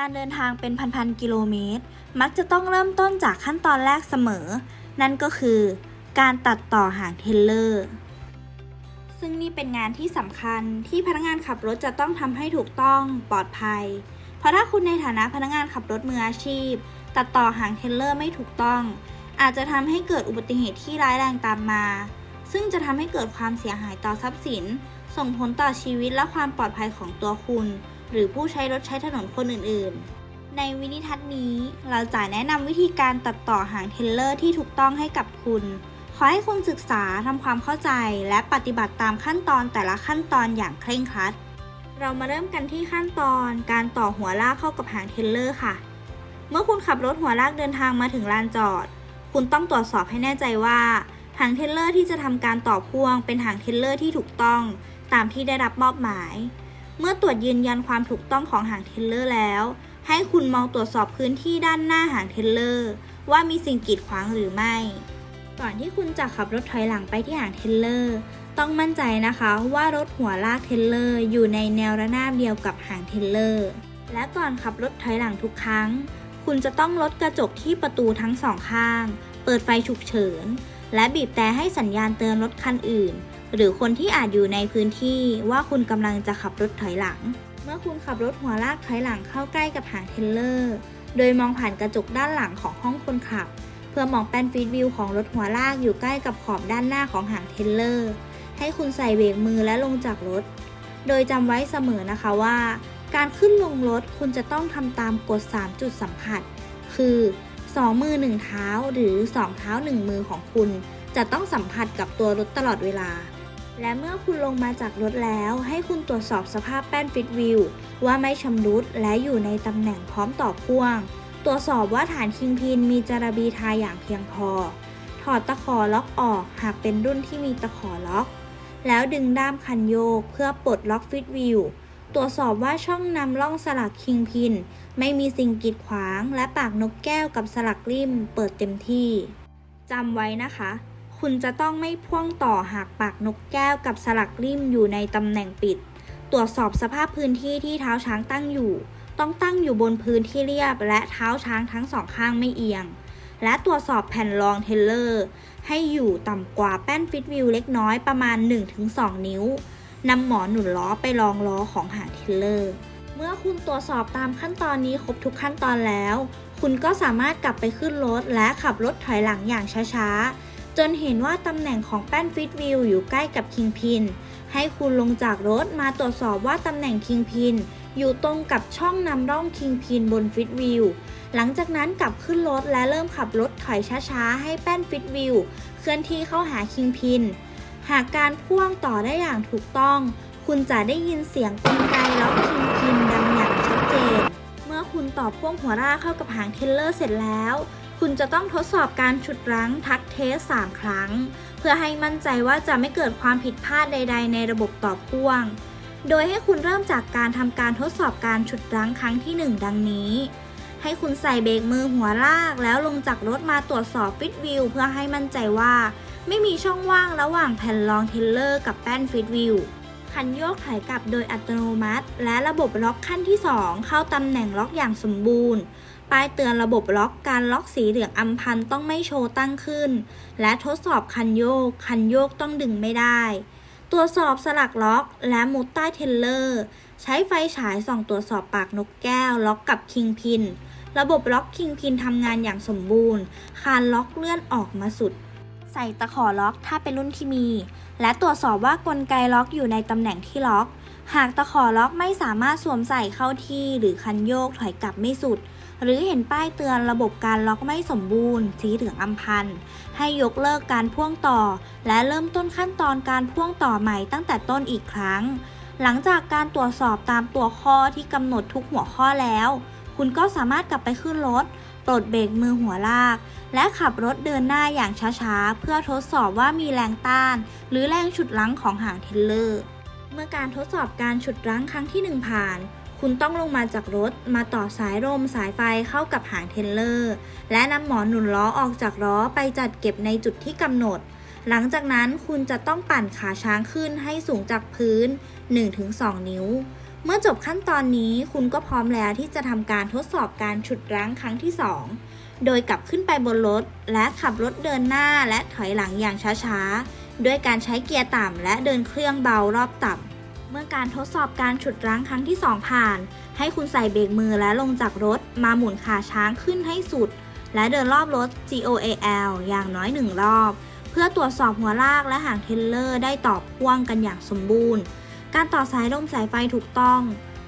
การเดินทางเป็นพันๆกิโลเมตร มักจะต้องเริ่มต้นจากขั้นตอนแรกเสมอ นั่นก็คือ การตัดต่อหางเทเลอร์ ซึ่งนี่เป็นงานที่สำคัญที่พนักงานขับรถจะต้องทำให้ถูกต้องปลอดภัย เพราะถ้าคุณในฐานะพนักงานขับรถมืออาชีพ ตัดต่อหางเทเลอร์ไม่ถูกต้อง อาจจะทำให้เกิดอุบัติเหตุที่ร้ายแรงตามมา ซึ่งจะทำให้เกิดความเสียหายต่อทรัพย์สิน ส่งผลต่อชีวิตและความปลอดภัยของตัวคุณ หรือผู้ใช้รถใช้ถนนคนอื่นๆ ในวินิทัศน์นี้ เราจะแนะนำวิธีการตัดต่อหางเทเลอร์ที่ถูกต้องให้กับคุณ ขอให้คุณศึกษาทำความเข้าใจและปฏิบัติตามขั้นตอนแต่ละขั้นตอนอย่างเคร่งครัด เรามาเริ่มกันที่ขั้นตอนการต่อหัวลากเข้ากับหางเทเลอร์ค่ะ เมื่อคุณขับรถหัวลากเดินทางมาถึงลานจอด คุณต้องตรวจสอบให้แน่ใจว่าหางเทเลอร์ที่จะทำการต่อพ่วงเป็นหางเทเลอร์ที่ถูกต้องตามที่ได้รับมอบหมาย เมื่อตรวจยืนยันความถูกต้องของหางเทลเลอร์แล้ว ให้คุณมองตรวจสอบพื้นที่ด้านหน้าหางเทลเลอร์ว่ามีสิ่งกีดขวางหรือไม่ ก่อนที่คุณจะขับรถถอยหลังไปที่หางเทลเลอร์ ต้องมั่นใจนะคะว่ารถหัวลากเทลเลอร์อยู่ในแนวระนาบเดียวกับหางเทลเลอร์ และก่อนขับรถถอยหลังทุกครั้ง คุณจะต้องลดกระจกที่ประตูทั้งสองข้าง เปิดไฟฉุกเฉิน และบีบแต่ให้สัญญาณเตือนรถคันอื่น หรือคนที่อาจอยู่ในพื้นที่ว่าคุณกำลังจะขับรถถอยหลัง เมื่อคุณขับรถหัวลากถอยหลังเข้าใกล้กับหางเทเลอร์ โดยมองผ่านกระจกด้านหลังของห้องคนขับ เพื่อมองแป้นฟีดวิวของรถหัวลากอยู่ใกล้กับขอบด้านหน้าของหางเทเลอร์ ให้คุณใส่เบรกมือและลงจากรถ โดยจำไว้เสมอนะคะว่า การขึ้นลงรถคุณจะต้องทำตามกฎ 3 จุดสัมผัส คือ 2 มือ 1 เท้าหรือ 2 เท้า 1 มือของคุณ จะต้องสัมผัสกับตัวรถตลอดเวลา และเมื่อคุณลงมาจากรถแล้ว ให้คุณตรวจสอบสภาพแป้นฟิตวิวว่าไม่ชำรุดและอยู่ในตำแหน่งพร้อมต่อพ่วง ตรวจสอบว่าฐานคิงพินมีจารบีทายอย่างเพียงพอ ถอดตะขอล็อกออกหากเป็นรุ่นที่มีตะขอล็อก แล้วดึงด้ามคันโยกเพื่อปลดล็อกฟิตวิว ตรวจสอบว่าช่องนำร่องสลักคิงพิน ไม่มีสิ่งกีดขวาง และปากนกแก้วกับสลักริมเปิดเต็มที่จำไว้นะคะ คุณจะต้องไม่พ่วงต่อหากปากนกแก้วกับสลักริมอยู่ในตำแหน่งปิด ตรวจสอบสภาพพื้นที่ที่เท้าช้างตั้งอยู่ ต้องตั้งอยู่บนพื้นที่เรียบ และเท้าช้างทั้งสองข้างไม่เอียง และตรวจสอบแผ่นรองเทเลอร์ ให้อยู่ต่ำกว่าแป้นฟิตวิวเล็กน้อยประมาณ 1-2 นิ้ว นำหมอนหนุนล้อไปรองล้อของหางเทเลอร์ เมื่อคุณตรวจสอบตามขั้นตอนนี้ครบทุกขั้นตอนแล้ว คุณก็สามารถกลับไปขึ้นรถและขับรถถอยหลังอย่างช้าๆ จนเห็นว่าตำแหน่งของแป้นฟิตวิวอยู่ใกล้กับคิงพิน ให้คุณลงจากรถมาตรวจสอบว่าตำแหน่งคิงพินอยู่ตรงกับช่องนำร่องคิงพินบนฟิตวิว หลังจากนั้นกลับขึ้นรถและเริ่มขับรถถอยช้าๆ ให้แป้นฟิตวิวเคลื่อนที่เข้าหาคิงพิน หากการพ่วงต่อได้อย่างถูกต้อง คุณจะได้ยินเสียงกลไกล็อกคิงพินดังอย่างชัดเจน เมื่อคุณต่อพ่วงหัวรากเข้ากับหางเทเลอร์เสร็จแล้ว คุณจะต้องทดสอบการฉุดรั้งทักเทส 3 ครั้ง เพื่อให้มั่นใจว่าจะไม่เกิดความผิดพลาดใด ๆ ในระบบต่อพ่วง โดยให้คุณเริ่มจากการทำการทดสอบการฉุดรั้งครั้งที่ 1 ดังนี้ให้คุณใส่เบรกมือหัวลากแล้วลงจากรถมาตรวจสอบฟิตวิวเพื่อให้มั่นใจว่า ไม่มีช่องว่างระหว่างแผ่นรองเทเลอร์กับแป้นฟิตวิวคันโยกถอยกลับโดยอัตโนมัติ และระบบล็อกขั้นที่ 2 เข้าตำแหน่งล็อกอย่างสมบูรณ์ ป้ายเตือนระบบล็อกการล็อกสีเหลืองอำพันต้องไม่โชว์ตั้งขึ้น และทดสอบคันโยก คันโยกต้องดึงไม่ได้ ตรวจสอบสลักล็อกและมุดใต้เทลเลอร์ ใช้ไฟฉายส่องตรวจสอบปากนกแก้ว ล็อกกับคิงพิน ระบบล็อกคิงพินทำงานอย่างสมบูรณ์ คานล็อกเลื่อนออกมาสุด ใส่ตะขอล็อกถ้าเป็นรุ่นที่มี และตรวจสอบว่ากลไกล็อกอยู่ในตำแหน่งที่ล็อก หากตะขอล็อกไม่สามารถสวมใส่เข้าที่หรือคันโยกถอยกลับไม่สุด หรือเห็นป้ายเตือนระบบการล็อกไม่สมบูรณ์ สีเหลืองอำพันให้ยกเลิกการพ่วงต่อ และเริ่มต้นขั้นตอนการพ่วงต่อใหม่ตั้งแต่ต้นอีกครั้ง หลังจากการตรวจสอบตามตัวข้อที่กำหนดทุกหัวข้อแล้ว คุณก็สามารถกลับไปขึ้นรถ ปลดเบรกมือหัวลาก และขับรถเดินหน้าอย่างช้าๆ เพื่อทดสอบว่ามีแรงต้าน หรือแรงฉุดรั้งของหางเทเลอร์ เมื่อการทดสอบการฉุดรั้งครั้งที่ 1 ผ่าน คุณต้องลงมาจากรถมาต่อสายลมสายไฟเข้ากับหางเทเลอร์ และนำหมอนหนุนล้อออกจากล้อไปจัดเก็บในจุดที่กำหนด หลังจากนั้นคุณจะต้องปั่นขาช้างขึ้นให้สูงจากพื้น 1-2 นิ้ว เมื่อจบขั้นตอนนี้คุณก็พร้อมแล้วที่จะทำการทดสอบการฉุดรั้งครั้งที่ 2 โดยกลับขึ้นไปบนรถ และขับรถเดินหน้าและถอยหลังอย่างช้าๆ ด้วยการใช้เกียร์ต่ำและเดินเครื่องเบารอบต่ำเมื่อการทดสอบการฉุดรั้งครั้งที่ 2 ผ่าน ให้คุณใส่เบรกมือและลงจากรถ มาหมุนขาช้างขึ้นให้สุด และเดินรอบรถ GOAL อย่างน้อยหนึ่งรอบ เพื่อตรวจสอบหัวลากและหางเทเลอร์ได้ต่อพ่วงกันอย่างสมบูรณ์ การต่อสายลมสายไฟถูกต้อง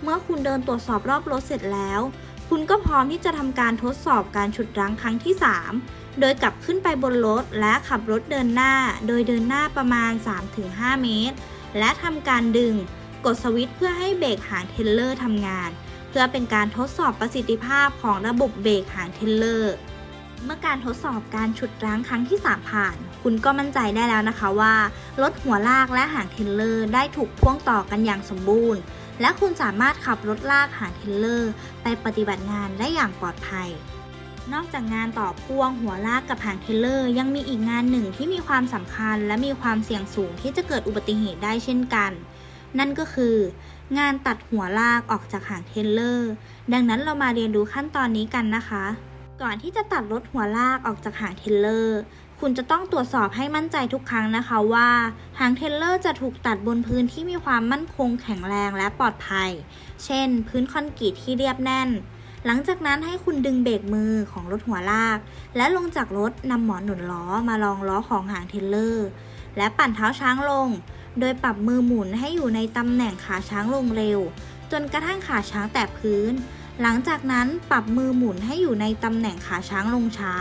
เมื่อคุณเดินตรวจสอบรอบรถเสร็จแล้ว คุณก็พร้อมที่จะทำการทดสอบการฉุดรั้งครั้งที่ 3 โดยกลับขึ้นไปบนรถและขับรถเดินหน้า โดยเดินหน้าประมาณ 3-5 เมตร และทำการดึง กดสวิตช์เพื่อให้เบรกหางเทเลอร์ทำงาน เพื่อเป็นการทดสอบประสิทธิภาพของระบบเบรกหางเทเลอร์ เมื่อการทดสอบการฉุดรั้งครั้งที่ 3 ผ่าน คุณก็มั่นใจได้แล้วนะคะว่ารถหัวลากและหางเทรลเลอร์ได้ถูกพ่วงต่อกันอย่างสมบูรณ์ และคุณสามารถขับรถลากหางเทรลเลอร์ ไปปฏิบัติงานได้อย่างปลอดภัย นอกจากงานต่อพ่วงหัวลากกับหางเทเลอร์ ยังมีอีกงานหนึ่งที่มีความสำคัญ และมีความเสี่ยงสูงที่จะเกิดอุบัติเหตุได้เช่นกัน นั่นก็คืองานตัดหัวลากออกจากหางเทเลอร์ ดังนั้นเรามาเรียนรู้ขั้นตอนนี้กันนะคะ ก่อนที่จะตัดรถหัวลากออกจากหางเทเลอร์ คุณจะต้องตรวจสอบให้มั่นใจทุกครั้งนะคะว่า หางเทเลอร์จะถูกตัดบนพื้นที่มีความมั่นคงแข็งแรงและปลอดภัย เช่น พื้นคอนกรีตที่เรียบแน่น หลังจากนั้นให้คุณดึงเบรกมือของรถหัวลาก และลงจากรถนำหมอนหนุนล้อมารองล้อของหางเทเลอร์ และปั่นเท้าช้างลง โดยปรับมือหมุนให้อยู่ในตำแหน่งขาช้างลงเร็ว จนกระทั่งขาช้างแตะพื้น หลังจากนั้นปรับมือหมุนให้อยู่ในตำแหน่งขาช้างลงช้า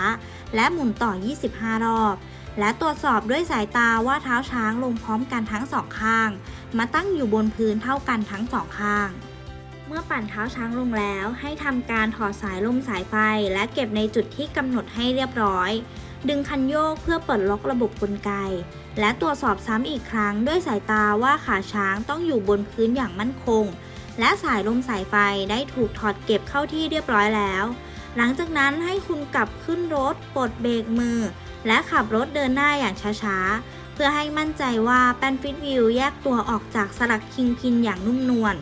และหมุนต่อ 25 รอบ และตรวจสอบด้วยสายตาว่าเท้าช้างลงพร้อมกันทั้งสองข้าง มาตั้งอยู่บนพื้นเท่ากันทั้งสองข้าง เมื่อปั่นเท้าช้างลงแล้ว ให้ทำการถอดสายลมสายไฟ และเก็บในจุดที่กำหนดให้เรียบร้อย ดึงคันโยกเพื่อเปิดล็อกระบบกลไก และตรวจสอบซ้ำอีกครั้งด้วยสายตาว่าขาช้างต้องอยู่บนพื้นอย่างมั่นคง และสายลมสายไฟได้ถูกถอดเก็บเข้าที่เรียบร้อยแล้ว หลังจากนั้นให้คุณกลับขึ้นรถปลดเบรกมือ และขับรถเดินหน้าอย่างช้าๆ เพื่อให้มั่นใจว่าแป้นฟิตวิวแยกตัวออกจากสลักคิงพินอย่างนุ่มนวล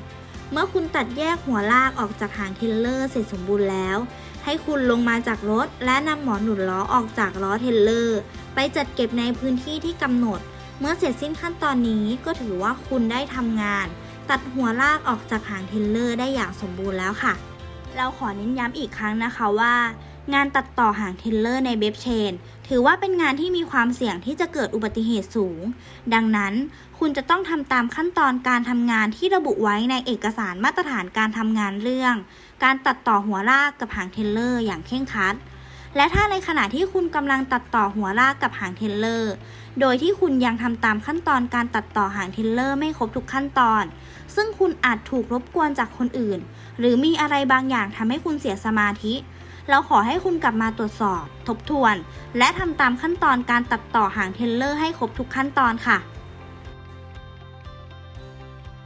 เมื่อคุณตัดแยกหัวลากออกจากหางเทเลอร์เสร็จสมบูรณ์แล้ว ให้คุณลงมาจากรถ และนำหมอนหนุนล้อออกจากล้อเทเลอร์ ไปจัดเก็บในพื้นที่ที่กำหนด เมื่อเสร็จสิ้นขั้นตอนนี้ก็ถือว่าคุณได้ทำงาน ตัดหัวลากออกจากหางเทรลเลอร์ได้อย่างสมบูรณ์แล้วค่ะ เราขอเน้นย้ำอีกครั้งนะคะว่า งานตัดต่อหางเทรลเลอร์ในเบฟเชน ถือว่าเป็นงานที่มีความเสี่ยงที่จะเกิดอุบัติเหตุสูง ดังนั้นคุณจะต้องทำตามขั้นตอนการทำงานที่ระบุไว้ในเอกสารมาตรฐานการทำงานเรื่อง การตัดต่อหัวลากกับหางเทรลเลอร์อย่างเคร่งครัด และถ้าในขณะที่คุณกำลังตัดต่อหัวลากกับหางเทลเลอร์ โดยที่คุณยังทำตามขั้นตอนการตัดต่อหางเทลเลอร์ไม่ครบทุกขั้นตอน ซึ่งคุณอาจถูกรบกวนจากคนอื่น หรือมีอะไรบางอย่างทำให้คุณเสียสมาธิ เราขอให้คุณกลับมาตรวจสอบ ทบทวน และทำตามขั้นตอนการตัดต่อหางเทลเลอร์ให้ครบทุกขั้นตอนค่ะ